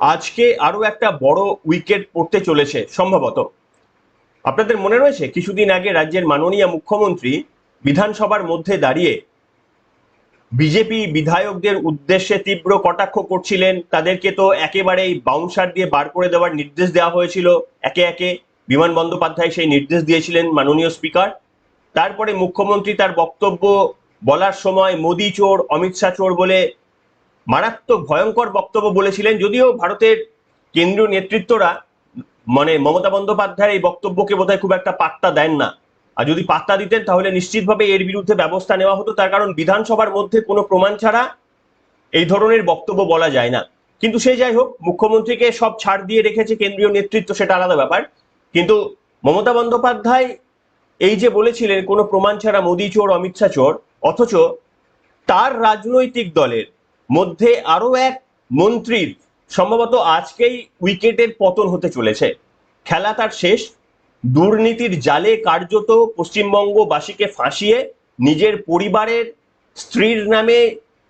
আজকে আরও একটা বড় উইকেট পড়তে চলেছে, সম্ভবত। আপনাদের মনে রয়েছে, কিছুদিন আগে রাজ্যের মাননীয় মুখ্যমন্ত্রী বিধানসভার মধ্যে দাঁড়িয়ে বিজেপি বিধায়কদের উদ্দেশ্যে তীব্র কটাক্ষ করছিলেন। তাদেরকে তো একেবারেই বাউন্সার দিয়ে বার করে দেওয়ার নির্দেশ দেওয়া হয়েছিল। একে একে বিমান বন্দ্যোপাধ্যায় সেই নির্দেশ দিয়েছিলেন মাননীয় স্পিকার তারপরে মুখ্যমন্ত্রী তার বক্তব্য বলার সময় মোদি চোর, অমিত শাহ চোর বলে মারাত্মক ভয়ঙ্কর বক্তব্য বলেছিলেন, যদিও ভারতের কেন্দ্রীয় নেতৃত্বরা মানে মমতা বন্দ্যোপাধ্যায়ের এই বক্তব্যকে বোধহয় খুব একটা পাত্তা দেন না। আর যদি পাত্তা দিতেন, তাহলে নিশ্চিতভাবে এর বিরুদ্ধে ব্যবস্থা নেওয়া হতো। তার কারণ, বিধানসভার মধ্যে কোনো প্রমাণ ছাড়া এই ধরনের বক্তব্য বলা যায় না। কিন্তু সে যাই হোক, মুখ্যমন্ত্রীকে সব ছাড় দিয়ে রেখেছে কেন্দ্রীয় নেতৃত্ব, সেটা আলাদা ব্যাপার। কিন্তু মমতা বন্দ্যোপাধ্যায় এই যে বলেছিলেন, কোনো প্রমাণ ছাড়া মোদি চোর, অমিত শাহ চোর, অথচ তার রাজনৈতিক দলের মধ্যে আরও এক মন্ত্রীর সম্ভবত আজকেই উইকেটের পতন হতে চলেছে। খেলা তার শেষ। দুর্নীতির জালে কার্যত পশ্চিমবঙ্গবাসীকে ফাঁসিয়ে নিজের পরিবারের স্ত্রীর নামে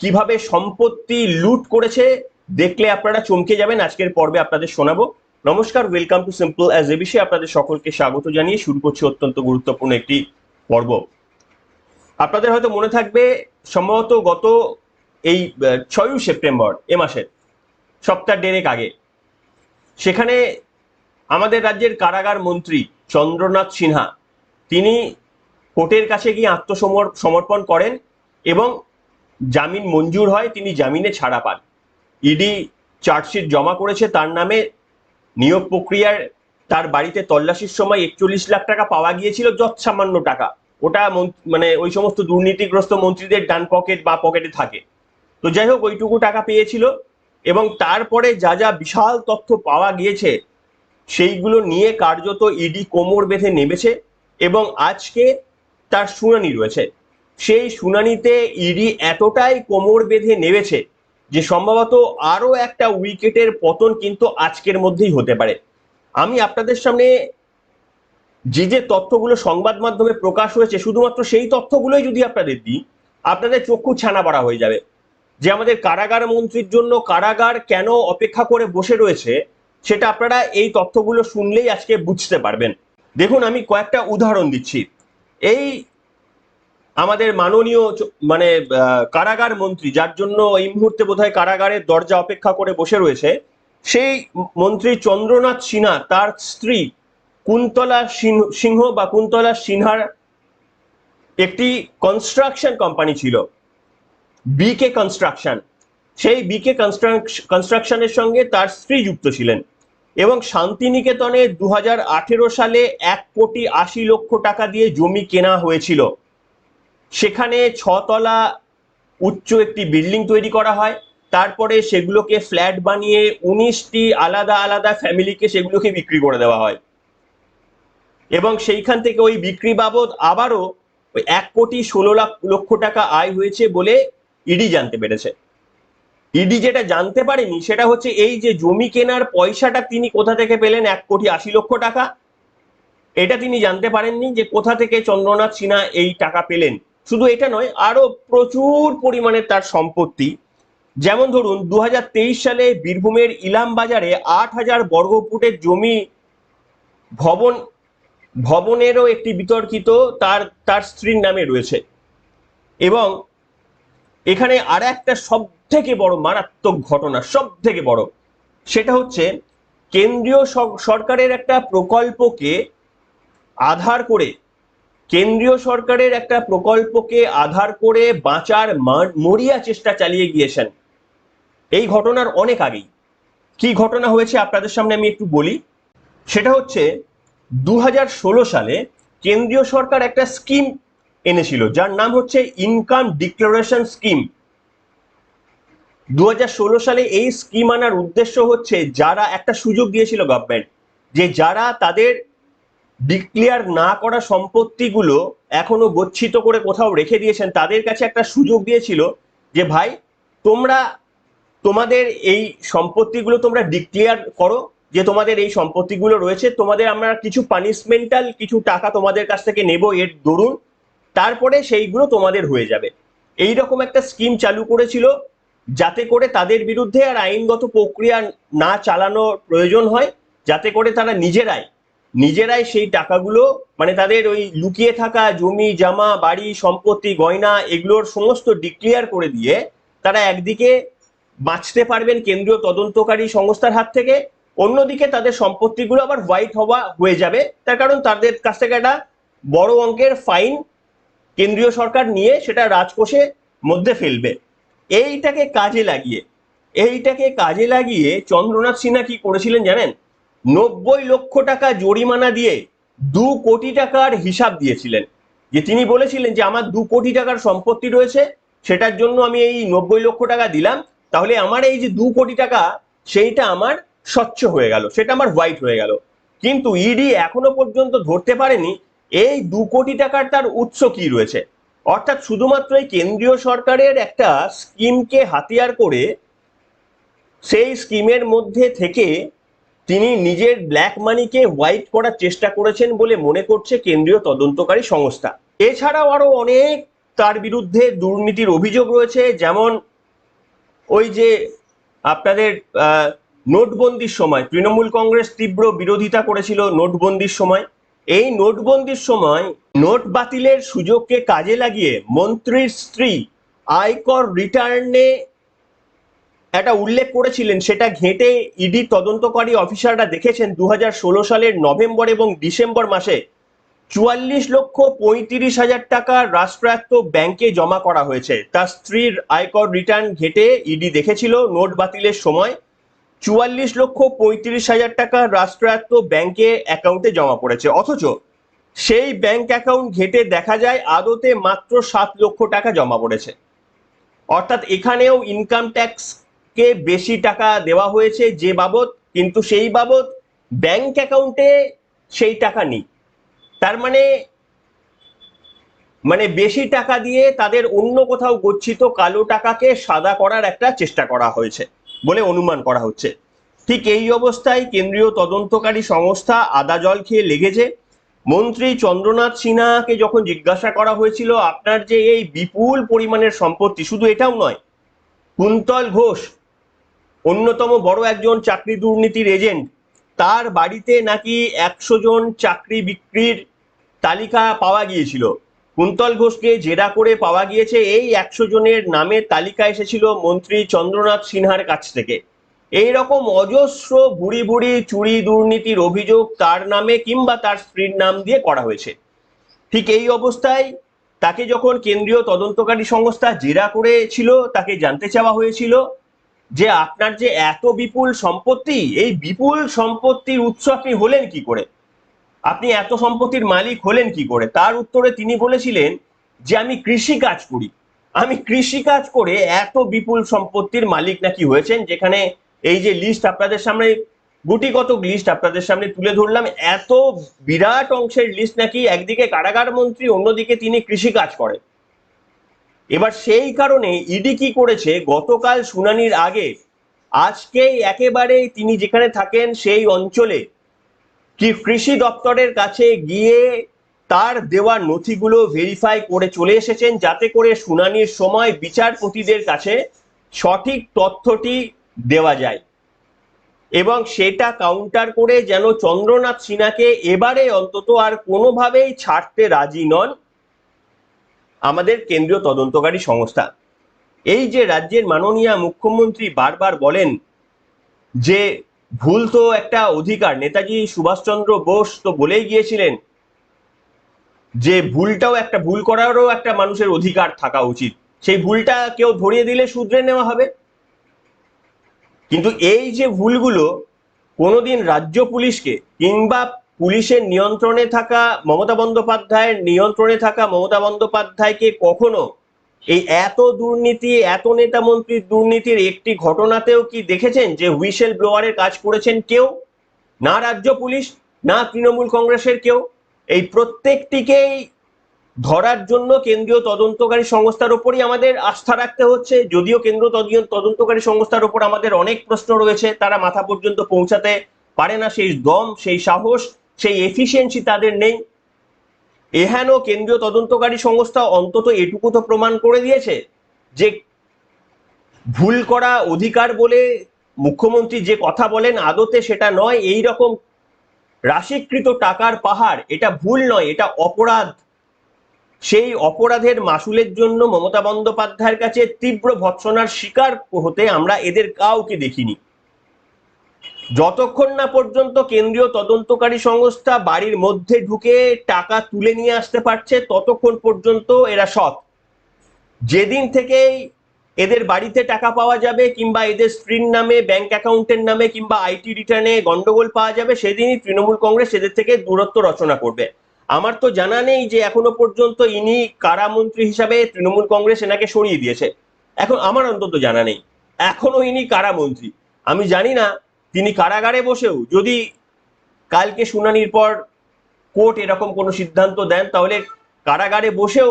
কীভাবে সম্পত্তি লুট করেছে দেখলে আপনারা চমকে যাবেন। আজকের পর্বে আপনাদের শোনাবো। নমস্কার welcome to simple as a বিষয়ে আপনাদের সকলকে স্বাগত জানিয়ে শুরু করছি অত্যন্ত গুরুত্বপূর্ণ একটি পর্ব। আপনাদের হয়তো মনে থাকবে, সম্ভবত গত এই ছয়ই সেপ্টেম্বর, এ মাসের, সপ্তাহ দেড়েক আগে। সেখানে আমাদের রাজ্যের কারাগার মন্ত্রী চন্দ্রনাথ সিনহা, তিনি কোর্টের কাছে গিয়ে আত্মসমর, সমর্পণ করেন এবং জামিন মঞ্জুর হয়, তিনি জামিনে ছাড়া পান। ইডি চার্জশিট জমা করেছে, তার নামে নিয়োগ প্রক্রিয়ার, তার বাড়িতে তল্লাশির সময় একচল্লিশ লাখ টাকা পাওয়া গিয়েছিল, যৎসামান্য টাকা। ওটা মানে ওই সমস্ত দুর্নীতিগ্রস্ত মন্ত্রীদের ডান পকেট বা পকেটে থাকে। তো যাই হোক, ওইটুকু টাকা পেয়েছিল এবং তারপরে যা যা বিশাল তথ্য পাওয়া গিয়েছে, সেইগুলো নিয়ে কার্যত ইডি কোমর বেঁধে নেমেছে এবং আজকে তার শুনানি রয়েছে। সেই শুনানিতে ইডি এতটাই কোমর বেঁধে নেমেছে যে সম্ভবত আরও একটা উইকেটের পতন কিন্তু আজকের মধ্যেই হতে পারে। আমি আপনাদের সামনে যে যে তথ্যগুলো সংবাদ মাধ্যমে প্রকাশ হয়েছে, শুধুমাত্র সেই তথ্যগুলোই যদি আপনাদের দিই, আপনাদের চক্ষু ছানা পড়া হয়ে যাবে। যে আমাদের কারাগার মন্ত্রীর জন্য কারাগার কেন অপেক্ষা করে বসে রয়েছে, সেটা আপনারা এই তথ্যগুলো শুনলেই আজকে বুঝতে পারবেন। দেখুন, আমি কয়েকটা উদাহরণ দিচ্ছি। এই আমাদের মাননীয় মানে কারাগার মন্ত্রী, যার জন্য এই মুহূর্তে বোধহয় কারাগারের দরজা অপেক্ষা করে বসে রয়েছে, সেই মন্ত্রী চন্দ্রনাথ সিনহা, তার স্ত্রী কুন্তলা সিংহ বা কুন্তলা সিনহার একটি কনস্ট্রাকশন কোম্পানি ছিল। বিকে কনস্ট্রাকশন সেই বিকে কনস্ট্রাকশনের সঙ্গে তার স্ত্রী যুক্ত ছিলেন এবং শান্তিনিকেতনে দু হাজার আঠেরো সালে এক কোটি আশি লক্ষ টাকা দিয়ে জমি কেনা হয়েছিল। সেখানে ছতলা উচ্চ একটি বিল্ডিং তৈরি করা হয়। তারপরে সেগুলোকে ফ্ল্যাট বানিয়ে উনিশটি আলাদা আলাদা ফ্যামিলিকে সেগুলোকে বিক্রি করে দেওয়া হয়। এবং সেইখান থেকে ওই বিক্রি বাবদ আবারও এক কোটি ষোলো লাখ লক্ষ টাকা আয় হয়েছে বলে ইডি জানতে পেরেছে। ইডি যেটা জানতে পারেনি সেটা হচ্ছে এই যে জমি কেনার পয়সাটা তিনি কোথা থেকে পেলেন? এক কোটি আশি লক্ষ টাকা। এটা তিনি জানতে পারেননি যে কোথা থেকে চন্দ্রনাথ সিনহা এই টাকা পেলেন। শুধু এটা নয়, আরও প্রচুর পরিমাণে তার সম্পত্তি। যেমন ধরুন দু হাজার তেইশ সালে বীরভূমের ইলাম বাজারে আট হাজার বর্গফুটের জমি ভবন, ভবনেরও একটি বিতর্কিত তার তার স্ত্রীর নামে রয়েছে। এবং এখানে আর একটা সব থেকে বড় মারাত্মক ঘটনা সব থেকে বড়, সেটা হচ্ছে কেন্দ্রীয় সরকারের একটা প্রকল্পকে আধার করে, কেন্দ্রীয় সরকারের একটা প্রকল্পকে আধার করে বাঁচার মরিয়া চেষ্টা চালিয়ে গিয়েছেন। এই ঘটনার অনেক আগেই। কি ঘটনা হয়েছে আপনাদের সামনে আমি একটু বলি। সেটা হচ্ছে দু হাজার ষোলো সালে কেন্দ্রীয় সরকার একটা স্কিম এনেছিল, যার নাম হচ্ছে ইনকাম ডিক্লারেশন স্কিম। দু হাজার ষোলো সালে এই স্কিম আনার উদ্দেশ্য হচ্ছে যারা একটা সুযোগ দিয়েছিল গভর্নমেন্ট যে যারা তাদের ডিক্লেয়ার না করা সম্পত্তিগুলো এখনও গচ্ছিত করে কোথাও রেখে দিয়েছেন, তাদের কাছে একটা সুযোগ দিয়েছিল যে, ভাই, তোমরা, তোমাদের এই সম্পত্তিগুলো তোমরা ডিক্লেয়ার করো, যে তোমাদের এই সম্পত্তিগুলো রয়েছে, তোমাদের আমরা কিছু পানিশমেন্টাল কিছু টাকা তোমাদের কাছ থেকে নেব, এর দরুন তারপরে সেইগুলো তোমাদের হয়ে যাবে। এই রকম একটা স্কিম চালু করেছিল যাতে করে তাদের বিরুদ্ধে আর আইনগত প্রক্রিয়া না চালানোর প্রয়োজন হয়, যাতে করে তারা নিজেরাই নিজেরাই সেই টাকাগুলো মানে তাদের ওই লুকিয়ে থাকা জমি, জামা, বাড়ি, সম্পত্তি, গয়না এগুলোর সমস্ত ডিক্লিয়ার করে দিয়ে তারা একদিকে বাঁচতে পারবেন কেন্দ্রীয় তদন্তকারী সংস্থার হাত থেকে, অন্যদিকে তাদের সম্পত্তিগুলো আবার হোয়াইট হওয়া হয়ে যাবে। তার কারণ তাদের কাছ থেকে একটা বড় অঙ্কের ফাইন কেন্দ্রীয় সরকার নিয়ে সেটা রাজকোষে মধ্যে ফেলবে। এইটাকে কাজে লাগিয়ে, এইটাকে কাজে লাগিয়ে চন্দ্রনাথ সিনহা কি করেছিলেন জানেন? নব্বই লক্ষ টাকা জরিমানা দিয়ে দু কোটি টাকার হিসাব দিয়েছিলেন। যে তিনি বলেছিলেন যে আমার দু কোটি টাকার সম্পত্তি রয়েছে, সেটার জন্য আমি এই নব্বই লক্ষ টাকা দিলাম, তাহলে আমার এই যে দু কোটি টাকা, সেইটা আমার স্বচ্ছ হয়ে গেল, সেটা আমার হোয়াইট হয়ে গেল। কিন্তু ইডি এখনও পর্যন্ত ধরতে পারেনি এই দু কোটি টাকার তার উৎস কি রয়েছে? অর্থাৎ শুধুমাত্র এই কেন্দ্রীয় সরকারের একটা স্কিমকে হাতিয়ার করে সেই স্কিমের মধ্যে থেকে তিনি নিজের ব্ল্যাক মানিকে হোয়াইট করার চেষ্টা করেছেন বলে মনে করছে কেন্দ্রীয় তদন্তকারী সংস্থা। এছাড়াও আরও অনেক তার বিরুদ্ধে দুর্নীতির অভিযোগ রয়েছে, যেমন ওই যে আপনাদের নোটবন্দির সময়, তৃণমূল কংগ্রেস তীব্র বিরোধিতা করেছিল নোটবন্দির সময়। এই নোটবন্দির সময় নোট বাতিলের সুযোগকে কাজে লাগিয়ে মন্ত্রীর স্ত্রী আয়কর রিটার্নে একটা উল্লেখ করেছিলেন, সেটা ঘেঁটে ইডি তদন্তকারী অফিসাররা দেখেছেন দু হাজার ষোলো সালের নভেম্বর এবং ডিসেম্বর মাসে চুয়াল্লিশ লক্ষ পঁয়ত্রিশ হাজার টাকা রাষ্ট্রায়ত্ত ব্যাংকে জমা করা হয়েছে। তার স্ত্রীর আয়কর রিটার্ন ঘেটে ইডি দেখেছিল নোট বাতিলের সময় চুয়াল্লিশ লক্ষ পঁয়ত্রিশ হাজার টাকা রাষ্ট্রায়ত্ত ব্যাংকে অ্যাকাউন্টে জমা পড়েছে। অথচ সেই ব্যাংক অ্যাকাউন্ট ঘেটে দেখা যায় আদতে মাত্র সাত লক্ষ টাকা জমা পড়েছে। অর্থাৎ এখানেও ইনকাম ট্যাক্স কে বেশি টাকা দেওয়া হয়েছে যে বাবদ, কিন্তু সেই বাবদ ব্যাংক অ্যাকাউন্টে সেই টাকা নেই। তার মানে মানে বেশি টাকা দিয়ে তাদের অন্য কোথাও গচ্ছিত কালো টাকাকে সাদা করার একটা চেষ্টা করা হয়েছে। বলে অনুমান করা হচ্ছে। ঠিক এই অবস্থায় কেন্দ্রীয় তদন্তকারী সংস্থা আদা জল খেয়ে লেগেছে। মন্ত্রী চন্দ্রনাথ সিনহাকে যখন জিজ্ঞাসা করা হয়েছিল, আপনার যে এই বিপুল পরিমাণের সম্পত্তি, শুধু এটাও নয়, কুন্তল ঘোষ, অন্যতম বড় একজন চাকরি দুর্নীতির এজেন্ট, তার বাড়িতে নাকি একশো জন চাকরি বিক্রির তালিকা পাওয়া গিয়েছিল। কুন্তল ঘোষকে জেরা করে পাওয়া গিয়েছে এই একশো জনের নামের তালিকা এসেছিল মন্ত্রী চন্দ্রনাথ সিনহার কাছ থেকে। এই রকম অজস্র বুড়ি বুড়ি চুরি দুর্নীতির অভিযোগ তার নামে কিংবা তার স্ত্রীর নাম দিয়ে করা হয়েছে। ঠিক এই অবস্থায় তাকে যখন কেন্দ্রীয় তদন্তকারী সংস্থা জেরা করেছিল, তাকে জানতে চাওয়া হয়েছিল যে আপনার যে এত বিপুল সম্পত্তি, এই বিপুল সম্পত্তির উৎস আপনি হলেন কি করে? আপনি এত সম্পত্তির মালিক হলেন কি করে? তার উত্তরে তিনি বলেছিলেন যে, আমি কৃষি কাজ করি। আমি কৃষি কাজ করে এত বিপুল সম্পত্তির মালিক নাকি হয়েছেন, যেখানে এই যে লিস্ট আপনাদের সামনে গুটিগত লিস্ট আপনাদের সামনে তুলে ধরলাম, এত বিরাট অংশের লিস্ট নাকি একদিকে কারাগার মন্ত্রী, অন্যদিকে তিনি কৃষি কাজ করেন। এবার সেই কারণে ইডি কি করেছে? গতকাল শুনানির আগে, আজকেই একেবারে তিনি যেখানে থাকেন, সেই অঞ্চলে কি কৃষি দপ্তরের কাছে গিয়ে তার দেওয়া নথিগুলো ভেরিফাই করে চলে এসেছেন? যাতে করে শুনানির সময় বিচারপতিদের কাছে সঠিক তথ্যটি দেওয়া যায়। এবং সেটা কাউন্টার করে যেন চন্দ্রনাথ সিনহাকে এবারে অন্তত আর কোনোভাবেই ছাড়তে রাজি নন আমাদের কেন্দ্রীয় তদন্তকারী সংস্থা। এই যে রাজ্যের মাননীয় মুখ্যমন্ত্রী বারবার বলেন যে ভুল তো একটা অধিকার। নেতাজি সুভাষচন্দ্র বোস তো বলেই গিয়েছিলেন যে ভুলটাও একটা, ভুল করারও একটা মানুষের অধিকার থাকা উচিত। সেই ভুলটা কেউ ধরিয়ে দিলে শুধরে নেওয়া হবে। কিন্তু এই যে ভুলগুলো কোনোদিন রাজ্য পুলিশকে কিংবা পুলিশের নিয়ন্ত্রণে থাকা মমতা বন্দ্যোপাধ্যায়ের নিয়ন্ত্রণে থাকা মমতা বন্দ্যোপাধ্যায়কে কখনো এই এত দুর্নীতি, এত নেতা মন্ত্রীর দুর্নীতির একটি ঘটনাতেও কি দেখেছেন যে হুইসেল ব্লোয়ারের কাজ করেছেন কেউ? না রাজ্য পুলিশ, না তৃণমূল কংগ্রেসের কেউ? এই প্রত্যেকটিকেই ধরার জন্য কেন্দ্রীয় তদন্তকারী সংস্থার উপরই আমাদের আস্থা রাখতে হচ্ছে। যদিও কেন্দ্র তদী- তদন্তকারী সংস্থার উপর আমাদের অনেক প্রশ্ন রয়েছে, তারা মাথা পর্যন্ত পৌঁছাতে পারে না। সেই দম, সেই সাহস, সেই এফিসিয়েন্সি তাদের নেই। এহেন কেন্দ্রীয় তদন্তকারী সংস্থা অন্তত এটুকু তো প্রমাণ করে দিয়েছে যে ভুল করা অধিকার বলে মুখ্যমন্ত্রী যে কথা বলেন আদতে সেটা নয়। এই রকম রাশিকৃত টাকার পাহাড়, এটা ভুল নয়, এটা অপরাধ। সেই অপরাধের মাসুলের জন্য মমতা বন্দ্যোপাধ্যায়ের কাছে তীব্র ভৎসনার শিকার হতে আমরা এদের কাউকে দেখিনি। যতক্ষণ না পর্যন্ত কেন্দ্রীয় তদন্তকারী সংস্থা বাড়ির মধ্যে ঢুকে টাকা তুলে নিয়ে আসতে পারছে, ততক্ষণ পর্যন্ত এরা সৎ। যেদিন থেকে এদের বাড়িতে টাকা পাওয়া যাবে কিংবা এদের স্ত্রীর নামে ব্যাংক অ্যাকাউন্টের নামে কিংবা আইটি রিটার্নে গন্ডগোল পাওয়া যাবে, সেদিনই তৃণমূল কংগ্রেস এদের থেকে দূরত্ব রচনা করবে। আমার তো জানা নেই যে এখনও পর্যন্ত ইনি কারামন্ত্রী হিসাবে তৃণমূল কংগ্রেস এনাকে সরিয়ে দিয়েছে। এখন আমার অন্তত জানা নেই। এখনও ইনি কারামন্ত্রী আমি জানি না তিনি কারাগারে বসেও যদি কালকে শুনানির পর কোর্ট এরকম কোনো সিদ্ধান্ত দেন, তাহলে কারাগারে বসেও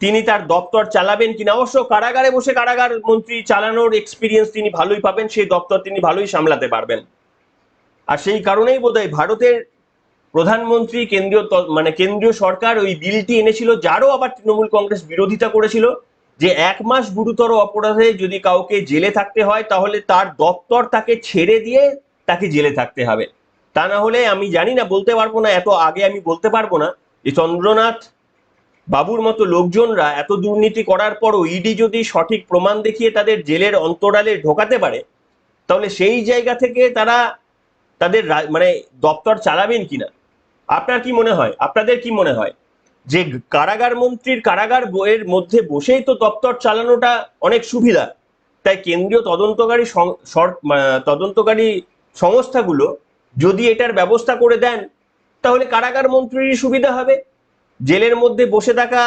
তিনি তার দপ্তর চালাবেন কিনা? অবশ্য কারাগারে বসে কারাগার মন্ত্রী চালানোর এক্সপিরিয়েন্স তিনি ভালোই পাবেন, সেই দপ্তর তিনি ভালোই সামলাতে পারবেন। আর সেই কারণেই বোধহয় ভারতের প্রধানমন্ত্রী, কেন্দ্রীয় মানে কেন্দ্রীয় সরকার ওই বিলটি এনেছিল, যারও আবার তৃণমূল কংগ্রেস বিরোধিতা করেছিল। যে এক মাস গুরুতর অপরাধে যদি কাউকে জেলে থাকতে হয়, তাহলে তার দপ্তর তাকে ছেড়ে দিয়ে তাকে জেলে থাকতে হবে। তা না হলে আমি জানি না, বলতে পারব না, এত আগে আমি বলতে পারব না যে চন্দ্রনাথ বাবুর মতো লোকজনরা এত দুর্নীতি করার পরও ইডি যদি সঠিক প্রমাণ দেখিয়ে তাদের জেলের অন্তরালে ঢোকাতে পারে, তাহলে সেই জায়গা থেকে তারা তাদের মানে দপ্তর চালাবেন কিনা? আপনার কি মনে হয়? আপনাদের কি মনে হয়? যে কারাগার মন্ত্রীর কারাগার বইয়ের মধ্যে বসেই তো দপ্তর চালানোটা অনেক সুবিধা। তাই কেন্দ্রীয় তদন্তকারী তদন্তকারী সংস্থাগুলো যদি এটার ব্যবস্থা করে দেন, তাহলে কারাগার মন্ত্রীরই সুবিধা হবে। জেলের মধ্যে বসে থাকা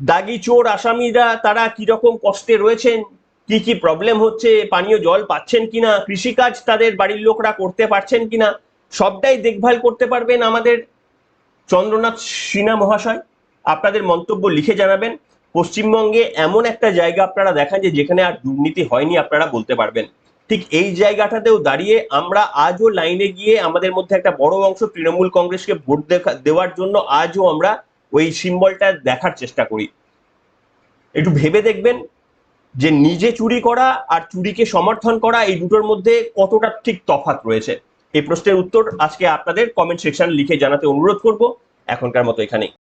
দাগি চোর আসামিরা তারা কীরকম কষ্টে রয়েছেন, কি কি প্রবলেম হচ্ছে, পানীয় জল পাচ্ছেন কিনা, কৃষিকাজ তাদের বাড়ির লোকরা করতে পারছেন কিনা, সবটাই দেখভাল করতে পারবেন আমাদের চন্দ্রনাথ সিনহা মহাশয়, আপনাদের মন্তব্য লিখে জানাবেন। পশ্চিমবঙ্গে এমন একটা জায়গা আপনারা দেখান যে যেখানে আর দুর্নীতি হয়নি আপনারা বলতে পারবেন। ঠিক এই জায়গাটাতেও দাঁড়িয়ে আমরা আজও লাইনে গিয়ে আমাদের মধ্যে একটা বড় অংশ তৃণমূল কংগ্রেসকে ভোট দেখা- দেওয়ার জন্য আজও আমরা ওই সিম্বলটা দেখার চেষ্টা করি। একটু ভেবে দেখবেন যে নিজে চুরি করা আর চুরিকে সমর্থন করা এই দুটোর মধ্যে কতটা ঠিক তফাত রয়েছে। এই প্রশ্নের উত্তর আজকে আপনাদের কমেন্ট সেকশন লিখে জানাতে অনুরোধ করব। এখনকার মতো এখানেই।